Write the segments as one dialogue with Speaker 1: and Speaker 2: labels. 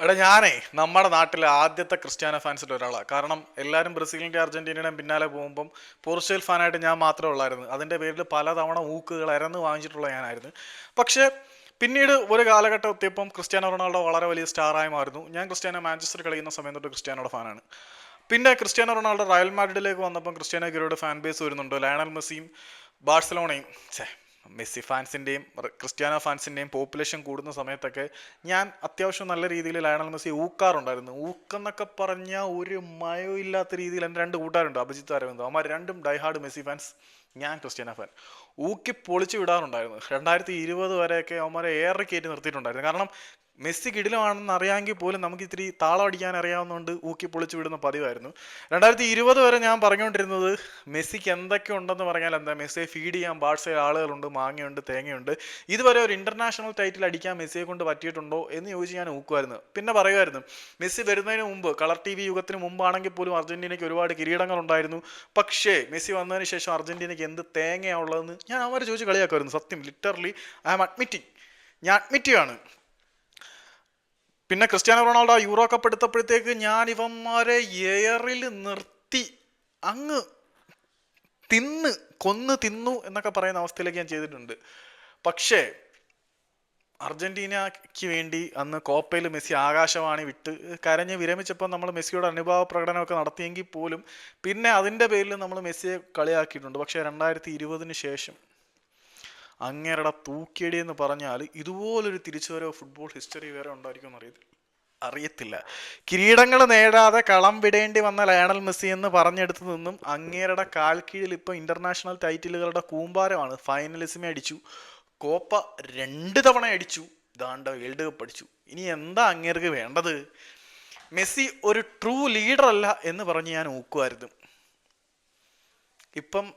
Speaker 1: എടാ ഞാനേ നമ്മുടെ നാട്ടിലെ ആദ്യത്തെ ക്രിസ്ത്യാനോ ഫാൻസിൽ ഒരാളാണ് കാരണം എല്ലാവരും ബ്രസീലിന്റെ അർജന്റീനയുടെയും പിന്നാലെ പോകുമ്പം പോർച്ചുഗൽ ഫാനായിട്ട് ഞാൻ മാത്രമേ ഉള്ളായിരുന്നു. അതിന്റെ പേരിൽ പലതവണ ഊക്കുകൾ അരന്ന് വാങ്ങിച്ചിട്ടുള്ള ഞാനായിരുന്നു. പക്ഷേ പിന്നീട് ഒരു കാലഘട്ടം എത്തിയപ്പം ക്രിസ്ത്യാനോ റൊണാൾഡോ വളരെ വലിയ സ്റ്റാറായി മാറുന്നു. ഞാൻ ക്രിസ്ത്യാനോ മാഞ്ചസ്റ്റർ കളിക്കുന്ന സമയം തൊട്ട് ക്രിസ്ത്യാനോയുടെ ഫാനാണ്. പിന്നെ ക്രിസ്ത്യാനോ റൊണാൾഡോ റയൽ മാഡ്രിഡിലേക്ക് വന്നപ്പം ക്രിസ്ത്യാനോ ഗിരോയുടെ ഫാൻ ബേസ് വരുന്നുണ്ട്. ലയണൽ മെസ്സിയും ബാഴ്സലോണയും. മെസ്സി ഫാൻസിന്റെയും ക്രിസ്ത്യാനോ ഫാൻസിന്റെയും പോപ്പുലേഷൻ കൂടുന്ന സമയത്തൊക്കെ ഞാൻ അത്യാവശ്യം നല്ല രീതിയിൽ ലയണൽ മെസ്സി ഊക്കാറുണ്ടായിരുന്നു. ഊക്കെന്നൊക്കെ പറഞ്ഞാൽ ഒരു മയോ ഇല്ലാത്ത രീതിയിൽ എന്റെ രണ്ട് കൂട്ടുകാരുണ്ട് അഭിജിത്ത് അരവിന്ദ്. അമ്മ രണ്ടും ഡൈഹാർഡ് മെസ്സി ഫാൻസ് ഞാൻ ക്രിസ്ത്യാനോ ഫാൻ. ഊക്കി പൊളിച്ചു വിടാറുണ്ടായിരുന്നു. രണ്ടായിരത്തി ഇരുപത് വരെയൊക്കെ അവന്മാരെ ഏറെ കയറ്റി നിർത്തിയിട്ടുണ്ടായിരുന്നു. കാരണം മെസ്സി കിടിലമാണെന്ന് അറിയാമെങ്കിൽ പോലും നമുക്ക് ഇത്തിരി താളം അടിക്കാൻ അറിയാവുന്നതുകൊണ്ട് ഊക്കി പൊളിച്ച് വിടുന്ന പതിവായിരുന്നു. രണ്ടായിരത്തി ഇരുപത് വരെ ഞാൻ പറഞ്ഞുകൊണ്ടിരുന്നത് മെസ്സിക്ക് എന്തൊക്കെ ഉണ്ടെന്ന് പറഞ്ഞാൽ എന്താ മെസ്സിയെ ഫീഡ് ചെയ്യാൻ ബാഡ്സയിൽ ആളുകളുണ്ട് മാങ്ങയുണ്ട് തേങ്ങയുണ്ട്. ഇതുവരെ ഒരു ഇന്റർനാഷണൽ ടൈറ്റിൽ അടിക്കാൻ മെസ്സിയെ കൊണ്ട് പറ്റിയിട്ടുണ്ടോ എന്ന് ചോദിച്ച് ഞാൻ ഊക്കുമായിരുന്നു പിന്നെ പറയുമായിരുന്നു മെസ്സി വരുന്നതിന് മുമ്പ് കളർ ടി വി യുഗത്തിന് മുമ്പാണെങ്കിൽ പോലും അർജന്റീനയ്ക്ക് ഒരുപാട് കിരീടങ്ങൾ ഉണ്ടായിരുന്നു പക്ഷേ മെസ്സി വന്നതിന് ശേഷം അർജന്റീനയ്ക്ക് എന്ത് തേങ്ങയാണുള്ളതെന്ന് ഞാൻ അവരെ ചോദിച്ച് കളിയാക്കുമായിരുന്നു. സത്യം ലിറ്ററലി ഐ ആം അഡ്മിറ്റിംഗ് ഞാൻ അഡ്മിറ്റ് ചെയ്യാണ് പിന്നെ ക്രിസ്ത്യാനോ റൊണാൾഡോ യൂറോ കപ്പ് എടുത്തപ്പോഴത്തേക്ക് ഞാൻ ഇവന്മാരെ എയറിൽ നിർത്തി. അങ്ങ് തിന്ന് കൊന്ന് തിന്നു എന്നൊക്കെ പറയുന്ന അവസ്ഥയിലേക്ക് ഞാൻ ചെയ്തിട്ടുണ്ട്. പക്ഷേ അർജന്റീനയ്ക്ക് വേണ്ടി അന്ന് കോപ്പയിൽ മെസ്സി ആകാശവാണി വിട്ട് കരഞ്ഞ് വിരമിച്ചപ്പോൾ നമ്മൾ മെസ്സിയുടെ അനുഭവ പ്രകടനമൊക്കെ നടത്തിയെങ്കിൽ പോലും പിന്നെ അതിന്റെ പേരിൽ നമ്മൾ മെസ്സിയെ കളിയാക്കിയിട്ടുണ്ട്. പക്ഷേ രണ്ടായിരത്തി ഇരുപതിന് ശേഷം അങ്ങേരുടെ തൂക്കിയടി എന്ന് പറഞ്ഞാൽ ഇതുപോലൊരു തിരിച്ചുവരവ് ഫുട്ബോൾ ഹിസ്റ്ററി വേറെ ഉണ്ടായിരിക്കും അറിയത്തില്ല. അറിയത്തില്ല. കിരീടങ്ങൾ നേടാതെ കളം വിടേണ്ടി വന്ന ലയണൽ മെസ്സി എന്ന് പറഞ്ഞെടുത്തു നിന്നും അങ്ങേരുടെ കാൽ കീഴിൽ ഇപ്പോൾ ഇന്റർനാഷണൽ ടൈറ്റിലുകളുടെ കൂമ്പാരമാണ്. ഫൈനലിസിമെ അടിച്ചു. കോപ്പ രണ്ട് തവണ അടിച്ചു. ദാണ്ട വേൾഡ് കപ്പ് അടിച്ചു. ഇനി എന്താ അങ്ങേർക്ക് വേണ്ടത്? മെസ്സി ഒരു ട്രൂ ലീഡർ അല്ല എന്ന് പറഞ്ഞ് ഞാൻ ഊക്കുമായിരുന്നു ഇപ്പം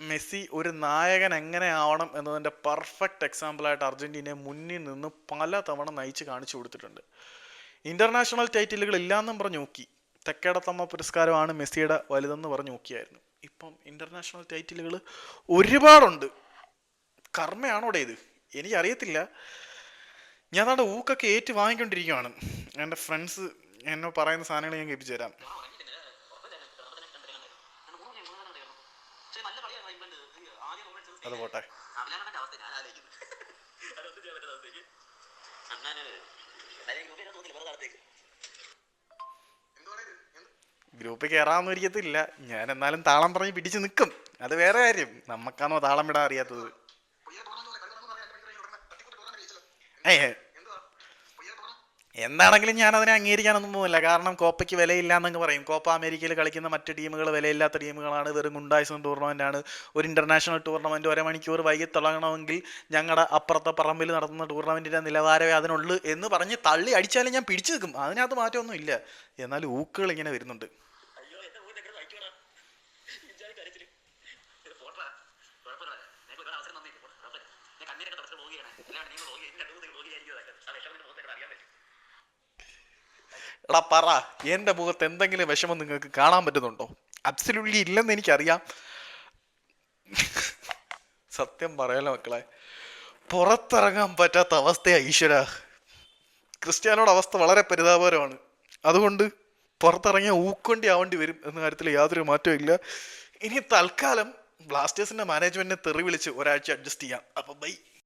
Speaker 1: മെസ്സി ഒരു നായകൻ എങ്ങനെ ആവണം എന്നതിന്റെ പെർഫെക്റ്റ് എക്സാമ്പിളായിട്ട് അർജന്റീനയെ മുന്നിൽ നിന്ന് പല തവണ നയിച്ച് കാണിച്ചു കൊടുത്തിട്ടുണ്ട്. ഇന്റർനാഷണൽ ടൈറ്റിലുകൾ ഇല്ലാന്നും പറഞ്ഞു നോക്കി തെക്കേടത്തമ്മ പുരസ്കാരമാണ് മെസ്സിയുടെ വലുതെന്ന് പറഞ്ഞു നോക്കിയായിരുന്നു ഇപ്പം ഇന്റർനാഷണൽ ടൈറ്റിലുകൾ ഒരുപാടുണ്ട്. കർമ്മയാണോടെ ഇത്? എനിക്കറിയത്തില്ല. ഞാൻ അവിടെ ഊക്കൊക്കെ ഏറ്റ് വാങ്ങിക്കൊണ്ടിരിക്കുകയാണ് എന്റെ ഫ്രണ്ട്സ് എന്നെ പറയുന്ന സാധനങ്ങൾ ഞാൻ കേൾപ്പിച്ചു തരാം അത് പോട്ടെ
Speaker 2: അവലാനന്റെ അവസ്ഥ ഞാൻ ആലോചിക്കുന്നു അതൊന്നും ചെയ്യാൻ പറ്റാത്ത അവസ്ഥയ്ക്ക് അണ്ണാന് പോട്ടെ ഗ്രൂപ്പിൽ
Speaker 1: കയറാമെന്ന് ഒരിക്കത്തില്ല. ഞാൻ എന്നാലും താളം പറഞ്ഞ് പിടിച്ചു നിൽക്കും. അത് വേറെ കാര്യം. നമുക്കാണോ താളം വിടാൻ അറിയാത്തത്? ഏ എന്താണെങ്കിലും ഞാൻ അതിനെ അംഗീകരിക്കാനൊന്നും പോകുന്നില്ല. കാരണം കോപ്പയ്ക്ക് വിലയില്ല എന്നങ്ങ് പറയും. കോപ്പ അമേരിക്കയിൽ കളിക്കുന്ന മറ്റ് ടീമുകൾ വിലയില്ലാത്ത ടീമുകളാണ്. വെറും ഗുണ്ടായ്സും ടൂർണമെന്റ് ആണ്. ഒരു ഇന്റർനാഷണൽ ടൂർണമെന്റ് ഒരു മണിക്കൂർ വൈകി തുടങ്ങണമെങ്കിൽ ഞങ്ങളുടെ അപ്പുറത്തെ പറമ്പിൽ നടത്തുന്ന ടൂർണമെന്റിന്റെ നിലവാരമേ അതിനുള്ളൂ എന്ന് പറഞ്ഞ് തള്ളി അടിച്ചാലും ഞാൻ പിടിച്ചു നിൽക്കും. അതിനകത്ത് മാറ്റമൊന്നും ഇല്ല. എന്നാൽ ഊക്കുകൾ ഇങ്ങനെ വരുന്നുണ്ട്.
Speaker 2: പോവുകയാണ് അല്ലാണ്ട് നിങ്ങൾ രണ്ട്
Speaker 1: എടാ പറ എന്റെ മുഖത്ത് എന്തെങ്കിലും വിഷമം നിങ്ങൾക്ക് കാണാൻ പറ്റുന്നുണ്ടോ? അബ്സല്യൂട്ട്ലി ഇല്ലെന്ന് എനിക്കറിയാം. സത്യം പറയാലോ മക്കളെ പുറത്തിറങ്ങാൻ പറ്റാത്ത അവസ്ഥയാ ഈശ്വര. ക്രിസ്ത്യാനോട് അവസ്ഥ വളരെ പരിതാപകരമാണ്. അതുകൊണ്ട് പുറത്തിറങ്ങിയ ഊക്കൊണ്ടി ആവേണ്ടി വരും എന്ന കാര്യത്തിൽ യാതൊരു മാറ്റവും ഇല്ല. ഇനി തൽക്കാലം ബ്ലാസ്റ്റേഴ്സിന്റെ മാനേജ്മെന്റിനെ തെറി വിളിച്ച് ഒരാഴ്ച അഡ്ജസ്റ്റ് ചെയ്യാം. അപ്പൊ ബൈ